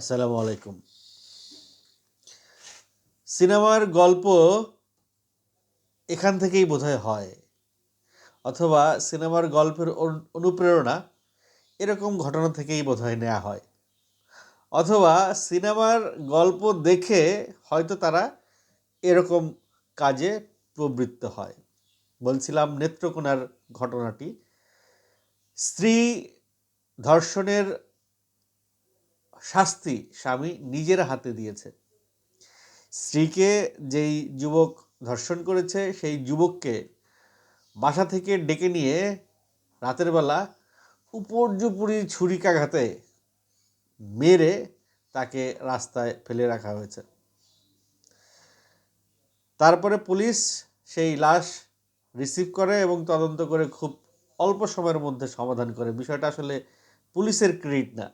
আসসালামু আলাইকুম। সিনেমার গল্প এখান থেকেই বোধহয় হয়, অথবা সিনেমার গল্পের অনু- অনুপ্রেরণা এরকম ঘটনা থেকেই বোধহয় নেওয়া হয়। অথবা সিনেমার গল্প দেখে হয়তো তারা এরকম কাজে প্রবৃত্ত হয়। বলছিলাম নেত্রকোনার ঘটনাটি। স্ত্রী ধর্ষণের শাস্তি স্বামী নিজের হাতে দিয়েছে। স্ত্রীকে যেই যুবক ধর্ষণ করেছে, সেই যুবককে বাসা থেকে ডেকে নিয়ে রাতের বেলা উপর্যুপুরি ছুরিকাঘাতে মেরে তাকে রাস্তায় ফেলে রাখা হয়েছে। তারপরে পুলিশ সেই লাশ রিসিভ করে এবং তদন্ত করে খুব অল্প সময়ের মধ্যে সমাধান করে। বিষয়টা আসলে পুলিশের ক্রেডিট না।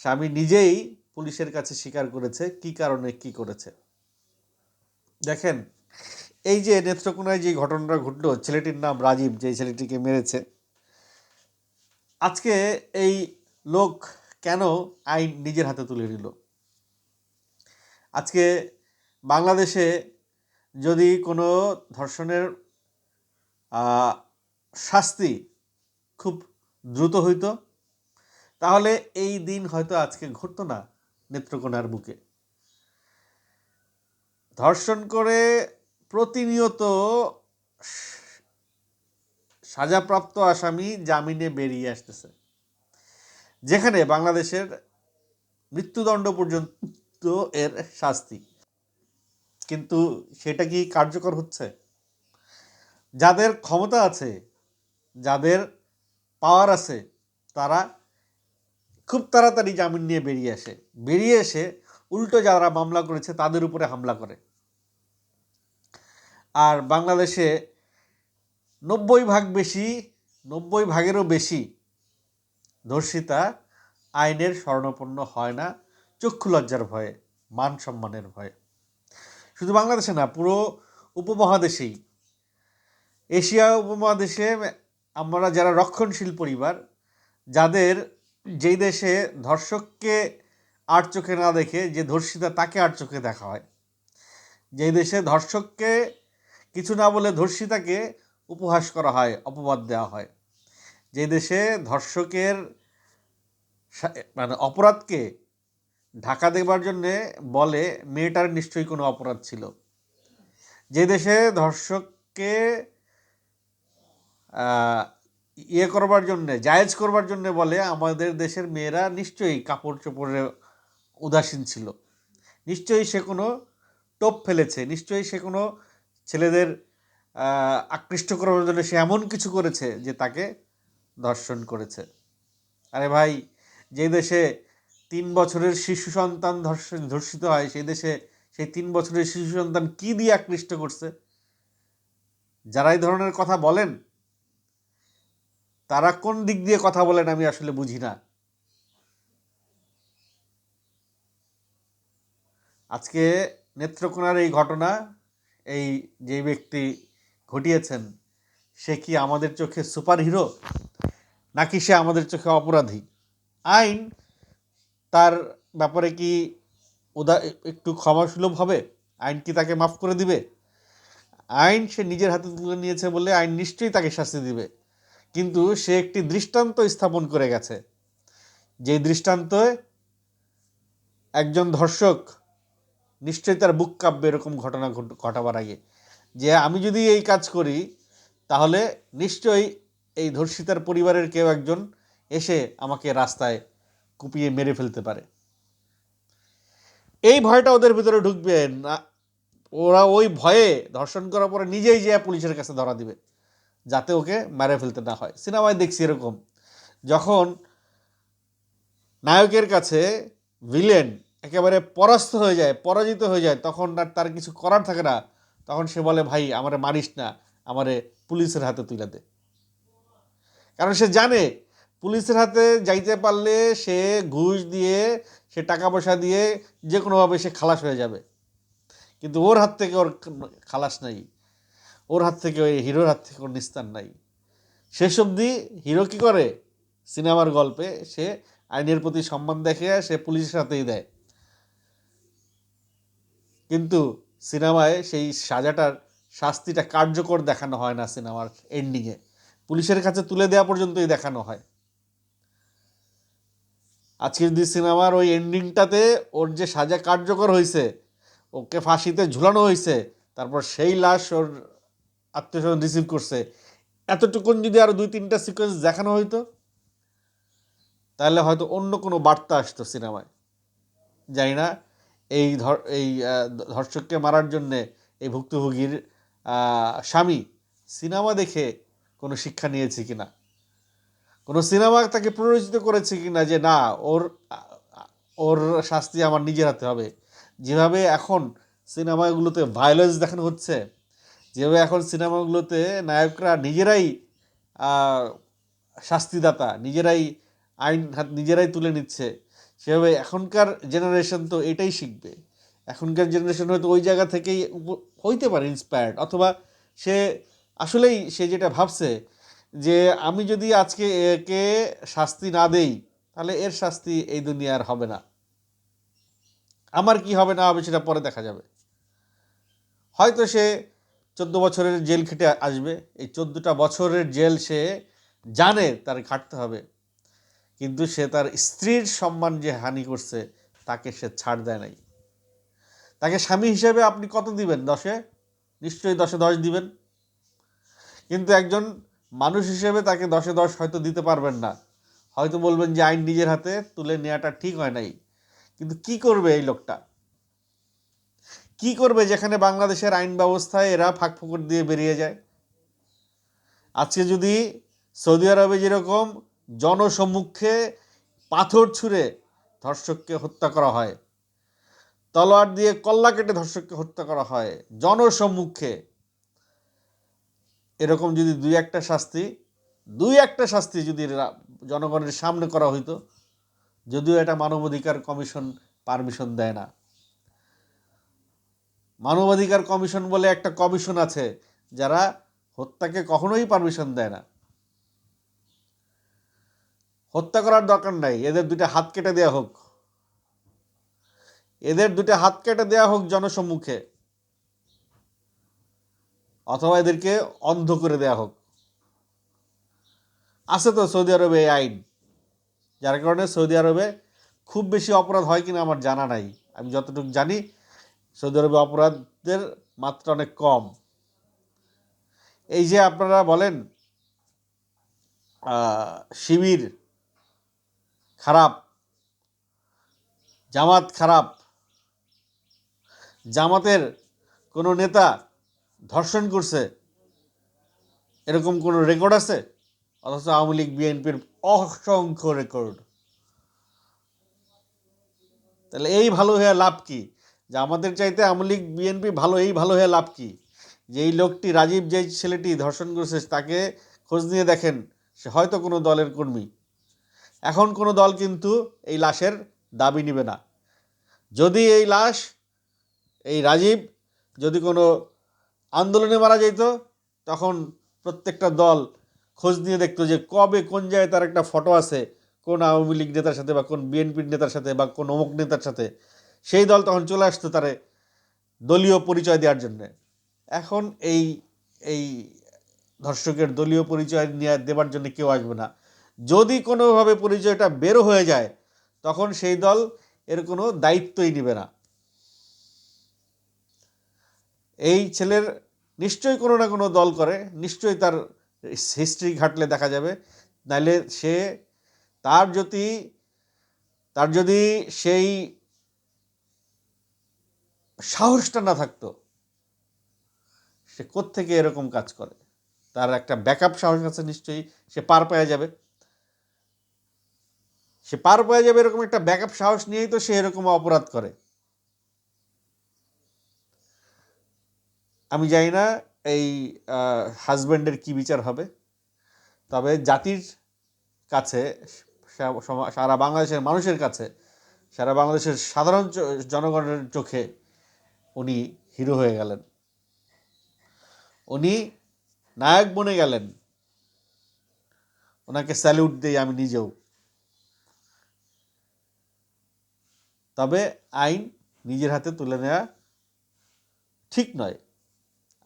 স্বামী নিজেই পুলিশের কাছে স্বীকার করেছে কি কারণে কি করেছে। দেখেন, এই যে নেত্রকোনায় যে ঘটনাটা ঘটলো, ছেলেটির নাম রাজীব, যে ছেলেটিকে মেরেছে, আজকে এই লোক কেন আইন নিজের হাতে তুলে নিল? আজকে বাংলাদেশে যদি কোনো ধর্ষণের শাস্তি খুব দ্রুত হইতো তাহলে এই দিন হয়তো আজকে ঘটতো না নেত্রকোনার বুকে। ধর্ষণ করে প্রতিনিয়ত সাজাপ্রাপ্ত আসামি জামিনে বেরিয়ে আসতেছে। যেখানে বাংলাদেশের মৃত্যুদণ্ড পর্যন্ত এর শাস্তি। কিন্তু সেটা কি কার্যকর হচ্ছে? যাদের ক্ষমতা আছে, যাদের পাওয়ার আছে, তারা খুব তাড়াতাড়ি জামিন নিয়ে বেরিয়ে আসে। বেরিয়ে এসে উল্টো যারা মামলা করেছে তাদের উপরে হামলা করে। আর বাংলাদেশে নব্বই ভাগ বেশি, নব্বই ভাগেরও বেশি ধর্ষিতা আইনের স্বর্ণপন্ন হয় না, চক্ষু লজ্জার ভয়ে, মান সম্মানের ভয়ে। শুধু বাংলাদেশে না, পুরো উপমহাদেশেই। এশিয়া উপমহাদেশে আমরা যারা রক্ষণশীল পরিবার, যাদের যেই দেশে ধর্ষককে আট চোখে না দেখে, যে ধর্ষিতা তাকে আট চোখে দেখা হয়, যেই দেশে ধর্ষককে কিছু না বলে ধর্ষিতাকে উপহাস করা হয়, অপবাদ দেওয়া হয় যে দেশে ধর্ষকের মানে অপরাধকে ঢাকা দেবার জন্যে বলে, মেয়েটার নিশ্চয়ই কোনো অপরাধ ছিল। যে দেশে ধর্ষককে ইয়ে করবার জন্যে, জায়েজ করবার জন্যে বলে, আমাদের দেশের মেয়েরা নিশ্চয়ই কাপড় চোপড়ে উদাসীন ছিল। নিশ্চয়ই সে কোনো টোপ ফেলেছে, নিশ্চয়ই সে কোনো ছেলেদের আকৃষ্ট করার জন্য সে এমন কিছু করেছে যে তাকে ধর্ষণ করেছে। আরে ভাই, যে দেশে তিন বছরের শিশু সন্তান ধর্ষণ, ধর্ষিত হয়, সেই দেশে সেই তিন বছরের শিশু সন্তান কী দিয়ে আকৃষ্ট করছে? যারা এই ধরনের কথা বলেন তারা কোন দিক দিয়ে কথা বলেন আমি আসলে বুঝি না। আজকে নেত্রকোনার এই ঘটনা, এই যে ব্যক্তি ঘটিয়েছেন, সে কি আমাদের চোখে সুপার হিরো নাকি সে আমাদের চোখে অপরাধী? আইন, তার ব্যাপারে কি উদা, একটু ক্ষমাসুলভ হবে? আইন কি তাকে মাফ করে দিবে? আইন সে নিজের হাতে তুলে নিয়েছে বলে আইন নিশ্চয়ই তাকে শাস্তি দিবে। কিন্তু সে একটি দৃষ্টান্ত স্থাপন করে গেছে। যে দৃষ্টান্তে একজন ধর্ষক নিশ্চয়ই তার বুক কাঁপবে এরকম ঘটনা ঘট- ঘটাবার আগে। যে আমি যদি এই কাজ করি, তাহলে নিশ্চয়ই এই ধর্ষিতার পরিবারের কেউ একজন এসে আমাকে রাস্তায় কুপিয়ে মেরে ফেলতে পারে। এই ভয়টা ওদের ভিতরে ঢুকবে না, ওরা ওই ভয়ে ধর্ষণ করার পরে নিজেই যে পুলিশের কাছে ধরা দিবে। যাতে ওকে মেরে ফেলতে না হয়। সিনেমায় দেখছি এরকম। যখন নায়কের কাছে ভিলেন একেবারে পরাস্ত হয়ে যায়, পরাজিত হয়ে যায়, তখন আর তার কিছু করার থাকে না। তখন সে বলে, ভাই, আমারে মারিস না, আমারে পুলিশের হাতে তুলে দে। কারণ সে জানে, পুলিশের হাতে যাইতে পারলে সে ঘুষ দিয়ে, সে টাকা পয়সা দিয়ে যে কোনোভাবে সে খালাস হয়ে যাবে। কিন্তু ওর হাত থেকে ওর খালাস নাই। ওর হাত থেকে ওই হিরোর হাত থেকে ওর নিস্তার নাই। শেষ অবধি হিরো কী করে সিনেমার গল্পে? সে আইনের প্রতি সম্মান দেখে সে পুলিশের সাথেই দেয়। কিন্তু সিনেমায় সেই সাজাটার শাস্তিটা কার্যকর দেখানো হয় না সিনেমার এন্ডিংয়ে পুলিশের কাছে তুলে দেওয়া পর্যন্তই দেখানো হয়। আজকের দি সিনেমার ওই এন্ডিংটাতে ওর যে সাজা কার্যকর হয়েছে ওকে ফাঁসিতে ঝুলানো হয়েছে তারপর সেই লাশ ওর আত্মীয় রিসিভ করছে, এতটুকুন যদি আরও দুই, তিনটা সিকোয়েন্স দেখানো হইতো, তাহলে হয়তো অন্য কোনো বার্তা আসতো সিনেমায়। জানি না, এই ধর, এই ধর্ষককে মারার জন্যে এই ভুক্তভোগীর স্বামী সিনেমা দেখে কোনো শিক্ষা নিয়েছে কি না কোনো সিনেমা তাকে প্ররোচিত করেছে কি না যে না, ওর ওর শাস্তি আমার নিজের হাতে হবে। যেভাবে এখন সিনেমাগুলোতে ভায়োলেন্স দেখানো হচ্ছে যেভাবে এখন সিনেমাগুলোতে নায়করা নিজেরাই শাস্তিদাতা, নিজেরাই আইন হাত, নিজেরাই তুলে নিচ্ছে, সেভাবে এখনকার জেনারেশন তো এটাই শিখবে। এখনকার জেনারেশন হয়তো ওই জায়গা থেকেই হইতে পারে ইন্সপায়ার্ড অথবা সে আসলেই সে যেটা ভাবছে যে আমি যদি আজকে একে শাস্তি না দেই, তাহলে এর শাস্তি এই দুনিয়ার হবে না। আমার কি হবে না হবে সেটা পরে দেখা যাবে। হয়তো সে চোদ্দ বছরের জেল খেটে আসবে। এই চোদ্দোটা বছরের জেল সে জানে তার খাটতে হবে। কিন্তু সে তার স্ত্রীর সম্মান যে হানি করছে, তাকে সে ছাড় দেয় নাই। তাকে স্বামী হিসেবে আপনি কত দিবেন? দশে? নিশ্চয়ই দশে দশ দিবেন। কিন্তু একজন মানুষ হিসেবে তাকে দশে দশ হয়তো দিতে পারবেন না। হয়তো বলবেন যে, আইন নিজের হাতে তুলে নেওয়াটা ঠিক হয় নাই। কিন্তু কি করবে এই লোকটা? কি করবে যেখানে বাংলাদেশের আইন ব্যবস্থায় এরা ফাঁক ফুকুর দিয়ে বেরিয়ে যায়? আজকে যদি সৌদি আরবে যেরকম জনসম্মুখে পাথর ছুঁড়ে ধর্ষককে হত্যা করা হয়, তলোয়ার দিয়ে কল্লা কেটে ধর্ষককে হত্যা করা হয় জনসম্মুখে এরকম যদি দুই একটা শাস্তি, দুই একটা শাস্তি যদি জনগণের সামনে করা হইতো, যদিও এটা মানবাধিকার কমিশন পারমিশন দেয় না। মানবাধিকার কমিশন বলে একটা কমিশন আছে, যারা হত্যাকে কখনোই পারমিশন দেয় না। হত্যা করার দরকার নাই, এদের দুইটা হাত কেটে দেওয়া হোক। এদের দুইটা হাত কেটে দেওয়া হোক জনসম্মুখে, অথবা এদেরকে অন্ধ করে দেওয়া হোক। আছে তো সৌদি আরবে এই আইন, যার কারণে সৌদি আরবে খুব বেশি অপরাধ হয় কিনা আমার জানা নাই। আমি যতটুকু জানি সৌদি আরবে অপরাধের মাত্রা অনেক কম। এই যে আপনারা বলেন শিবির খারাপ, জামাত খারাপ, জামাতের কোনো নেতা ধর্ষণ করছে, এরকম কোনো রেকর্ড আছে? অথচ আওয়ামী লীগ, বিএনপির অসংখ্য রেকর্ড তাহলে এই ভালো হয়ে লাভ কি? যে আমাদের চাইতে আওয়ামী লীগ, বিএনপি ভালো, এই ভালো হয়ে লাভ কি? যে এই লোকটি রাজীব, যে ছেলেটি ধর্ষণ করেছে, তাকে খোঁজ নিয়ে দেখেন, সে হয়তো কোনো দলের কর্মী। এখন কোনো দল কিন্তু এই লাশের দাবি নেবে না। যদি এই লাশ, এই রাজীব যদি কোনো আন্দোলনে মারা যেত তখন প্রত্যেকটা দল খোঁজ নিয়ে দেখতো যে কবে কোন জায়গায় তার একটা ফটো আছে, কোন আওয়ামী লীগ নেতার সাথে বা কোন বিএনপির নেতার সাথে বা কোন অমুক নেতার সাথে। সেই দল তখন চলে আসতো তারে দলীয় পরিচয় দেওয়ার জন্যে। এখন এই এই ধর্ষকের দলীয় পরিচয় নিয়ে দেওয়ার জন্য কেউ আসবে না। যদি কোনোভাবে পরিচয়টা বেরো হয়ে যায়, তখন সেই দল এর কোনো দায়িত্বই নেবে না। এই ছেলের নিশ্চয়ই কোনো না কোনো দল করে, নিশ্চয়ই তার হিস্ট্রি ঘাটলে দেখা যাবে। নাহলে সে, তার যদি তার যদি সেই সাহসটা না থাকতো। সে কোত্থেকে এরকম কাজ করে? তার একটা ব্যাকআপ সাহস আছে নিশ্চয়ই, সে পার পেয়ে যাবে। সে পার পেয়ে যাবে এরকম একটা ব্যাকআপ সাহস নিয়েই তো সে এরকম অপরাধ করে। আমি জানি না এই হাজব্যান্ডের কি বিচার হবে। তবে জাতির কাছে সারা বাংলাদেশের মানুষের কাছে, সারা বাংলাদেশের সাধারণ জনগণের চোখে উনি হিরো হয়ে গেলেন। উনি নায়ক বনে গেলেন। ওনাকে স্যালিউট দিই আমি নিজেও। তবে আইন নিজের হাতে তুলে নেওয়া ঠিক নয়।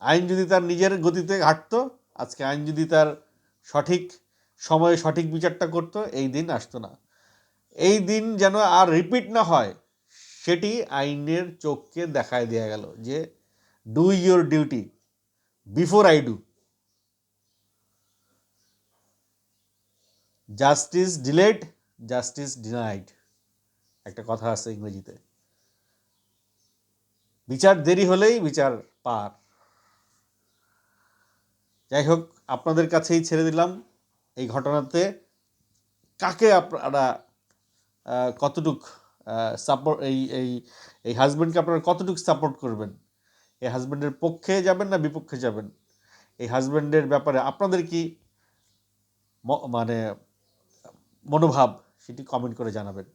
আইন যদি তার নিজের গতিতে হাঁটতো আজকে আইন যদি তার সঠিক সময়ে সঠিক বিচারটা করতো, এই দিন আসতো না। এই দিন যেন আর রিপিট না হয়। সেটি আইনের চোখকে দেখায় দেওয়া গেল যে do your duty before I do justice delayed justice denied একটা কথা আছে ইংরেজিতে। বিচার দেরি হলেই বিচার পার। যাই হোক, আপনাদের কাছেই ছেড়ে দিলাম এই ঘটনাতে। কাকে আপনারা কতটুক সাপোর্ট এই এই এই হাজব্যান্ডকে আপনারা কতটুকু সাপোর্ট করবেন? এই হাজব্যান্ডের পক্ষে যাবেন না বিপক্ষে যাবেন? এই হাজব্যান্ডের ব্যাপারে আপনাদের কি মানে মনোভাব, সেটি কমেন্ট করে জানাবেন।